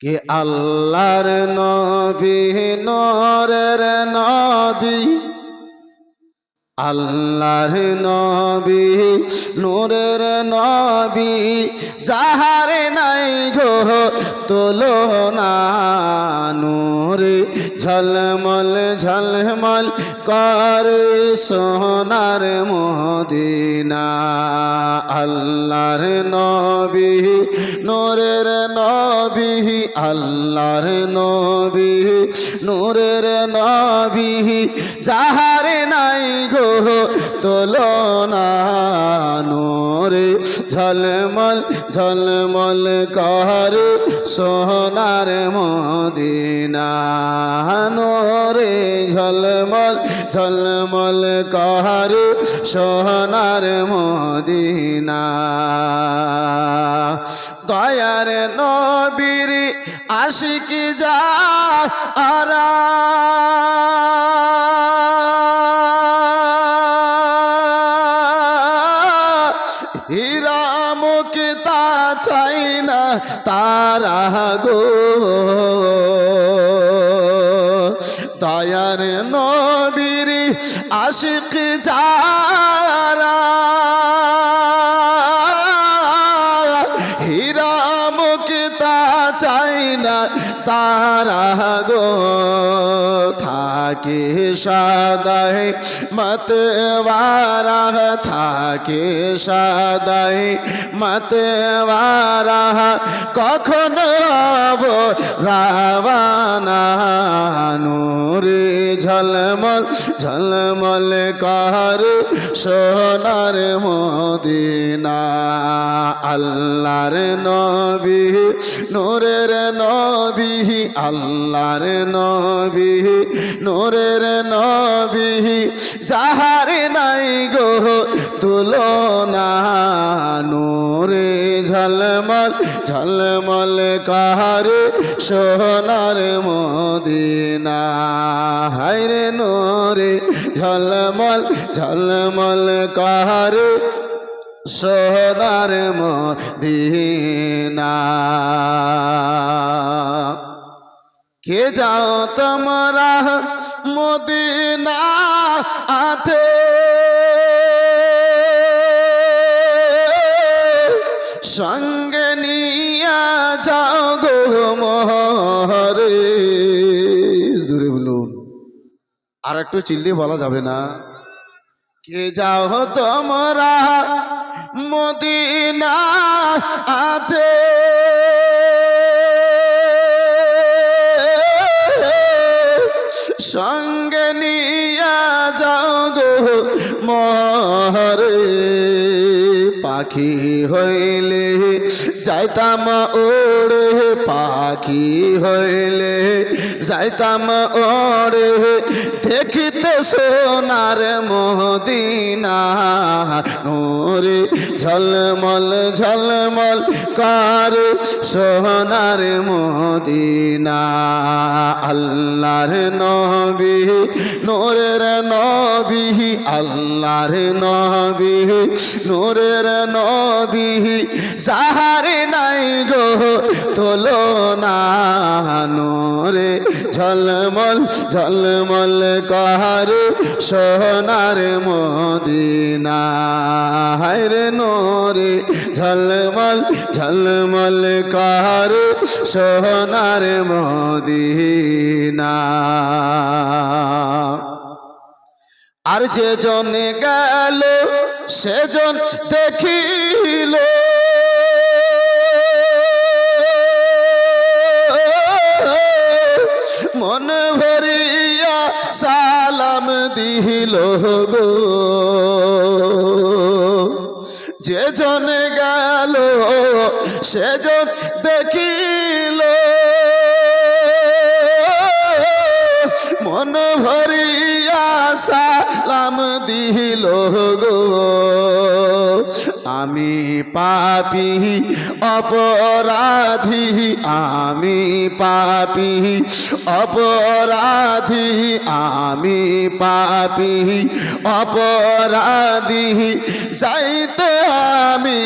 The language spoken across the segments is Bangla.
কে আল্লাহর নবী নরের নবী? আল্লাহর নবী নূরের নবী যাহার নাই গো তুলনা নূরে ঝলমল ঝলমল কর সোনার মদিনা। আল্লাহর নবী, নূরের নবী, আল্লাহর নবী, নূরের নবী, যাহার নাই গো তুলনা নূরে ঝলমল ঝলমল কর সোনার মদিনা। নূরে ঝলমল ঝলমল কর সোনার মদিনা। দয়ার নবীর আশিক যা আরা তারা গো। দয়ার নবীর আশিক যারা হীরা তা চাই না তারা গো। के शादाए मत वारा था के शादाए मत वारा রাবানা নূরে ঝলমল ঝলমল কর সোনার মদিনা। আল্লাহর নবী, নূরের নবী, আল্লাহর নবী, নূরের নবী, যাহার নাই গো তুলনা। নূরে ঝলমল ঝলমল কাহার সোনার মদিনা? হায়রে নূরে ঝলমল ঝলমল কাহার সোনার মদিনা? কে যাও তোমরা মদিনা আতে? সঙ্গে একটু চিল্লি বলা যাবে না। কে যাও তোমরা মদিনা আতে সঙ্গে নিয়া যাও গো মরে পাখি হইলে যাইতাম ওড়ে, পাখি হইলে যাইতাম ওড়ে দেখিতে সোনার মদিনা। নোরে ঝলমল ঝলমল কার সোনার মদিনা। আল্লাহর নবী, নোরের নবী, আল্লাহর নবী, নোরের নবী সাহারে নাই গো তোলো না নোরে ঝলমল ঝলমল কার সোনার মদিনা। হায়রে নোরে, ঝলমল ঝলমল কার সোনার মদিনা। আর যে জনে গেল সেজন দেখিল দিল গো। যে জনে গেল সেজন দেখিল। মন ভরিয়া সালাম দিল গো। আমি পাপি, অপরাধী, আমি পাপি, অপরাধী, আমি পাপি, অপরাধী, যাইতে আমি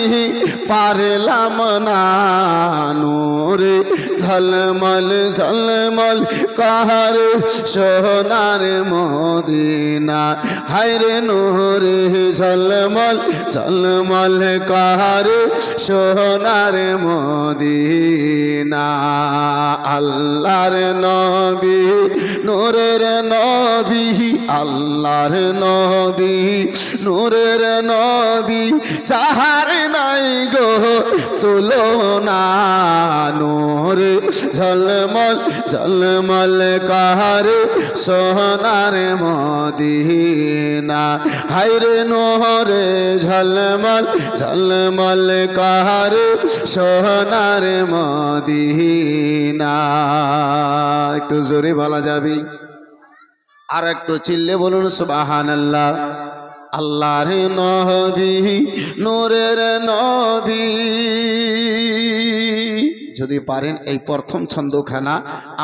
পারলাম না। নূরে ঝলমল ঝলমল কাহার সোনার মদিনা। হায়রে নূরে ঝলমল ঝলমল কাহার সোনার মদিনা। আল্লাহর নবী, নূরের নবী, আল্লাহর নবী, নূরের নবী, সাহার নাই গো তুলনা। নূর ঝলমল ঝলমল কাহার সোনার মদিনা। হাইরে নোহরে ঝলমল ঝলমল কাহার সোনার মদিনা। একটু জোরে বলা যাবে? আর একটু চিল্লে বলুন সুবাহান আল্লাহ আল্লাহর নবী, নূরের নবী। যদি পারেন এই প্রথম ছন্দখানা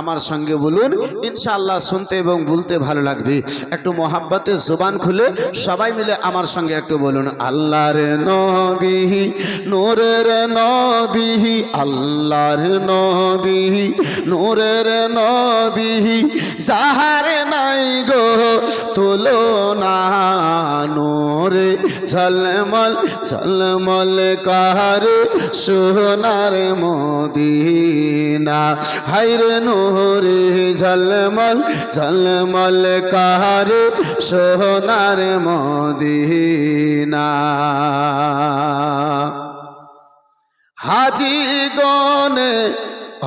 আমার সঙ্গে বলুন, ইনশাআল্লাহ শুনতে এবং বলতে ভালো লাগবে। একটু মোহাব্বতে জোবান খুলে সবাই মিলে আমার সঙ্গে একটু বলুন, আল্লাহর নবী, নূরের নবী, আল্লাহর নবিহি নূরের নবিহি যাহার নাই গো তুলনা ঝলমল ঝলমল কাহার সোনার মদিনা। হাইরে নূরে ঝলমল ঝলমল কাহার সোনার মদিনা। হাজি গনে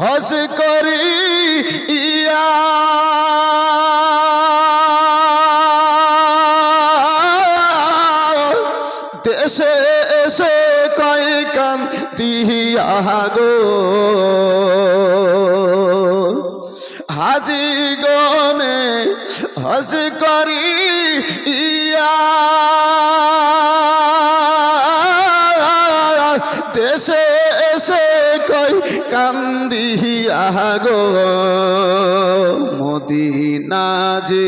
হস করি ইয়া গো হাজি গনে হজ করি ইয়া। দেশে এসে কই কান্দিয়া গো মদিনা যে,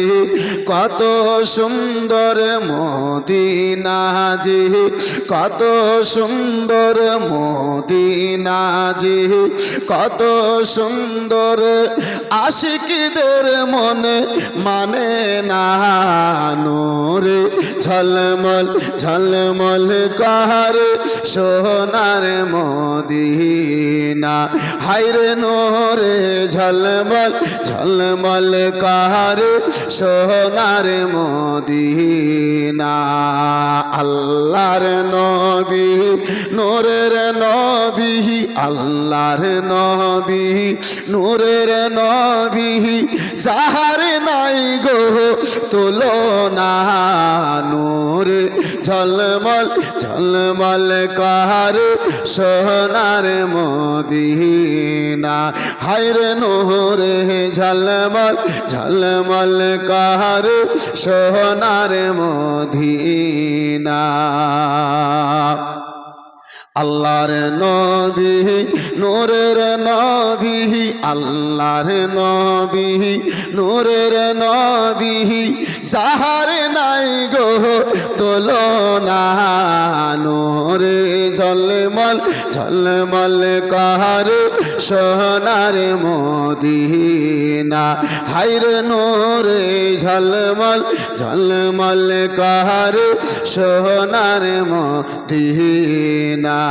কত সুন্দর মদিনা যে, কত সুন্দর মদিনা যে, কত সুন্দর আশিকিদের মনে মানে না নূরে ঝলমল ঝলমল কাহার সোনার মদিনা। হাইরে নোরে ঝলমল ঝলমল কাহার সোনার মদিনা। আল্লাহর নবী, নূরের নবী, আল্লাহর নবী, নূরের নবী, যাহার নাই গো তুলনা। নূর ঝলমল ঝলমল কাহার সোনার মদিনা। হাইরে নূরে ঝলমল ঝলমল কাহার সোনার মদিনা। আল্লাহর নবী, নূরের নবী, আল্লাহর নবী, নূরের নবী সাহার নাই গো তুলনা নূরে ঝলমল ঝলমল কাহার সোনার মদিনা। হাইরে নূরে ঝলমল ঝলমল কাহার সোনার মদিনা।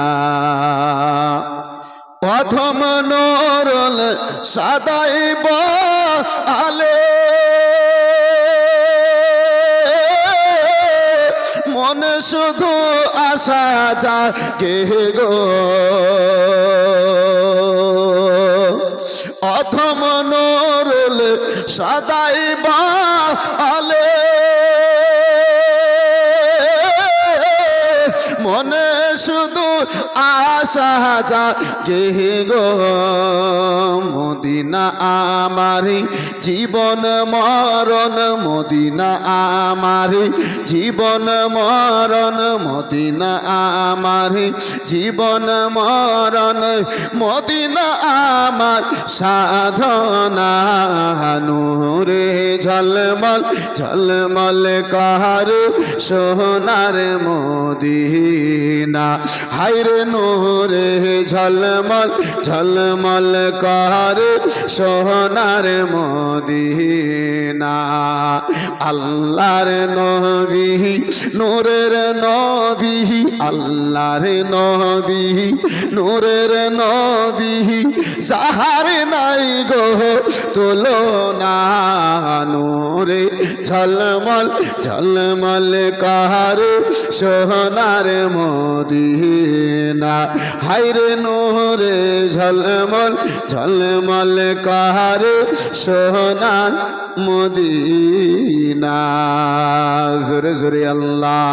প্রথম নরল সাদাইব আলে মনে শুধু আশা যা গে। অথম সদাই বা আলে মনে শুধু আশা যা গে মদিনা আমারি। জীবন মরণ মদিনা আমারি। জীবন মরণ মদিনা আমারি। জীবন মরণ মদিনা আমার সাধনা। নূরে ঝলমল ঝলমল কার সোনার মদিনা। হাইরে নূরে ঝলমল ঝলমল কার সোনার মদিনা। আল্লাহর নবী, নূরের নবী, আল্লাহর নবী, নূরের নবী। সাহার নাই গো তোলো না নূরে ঝলমল ঝলমল কাহার সোহনার মদিনা। হাইরে নোহরে ঝলমল ঝলমল কাহার সোহনার মদিনা। জোরে জোরে আল্লাহ।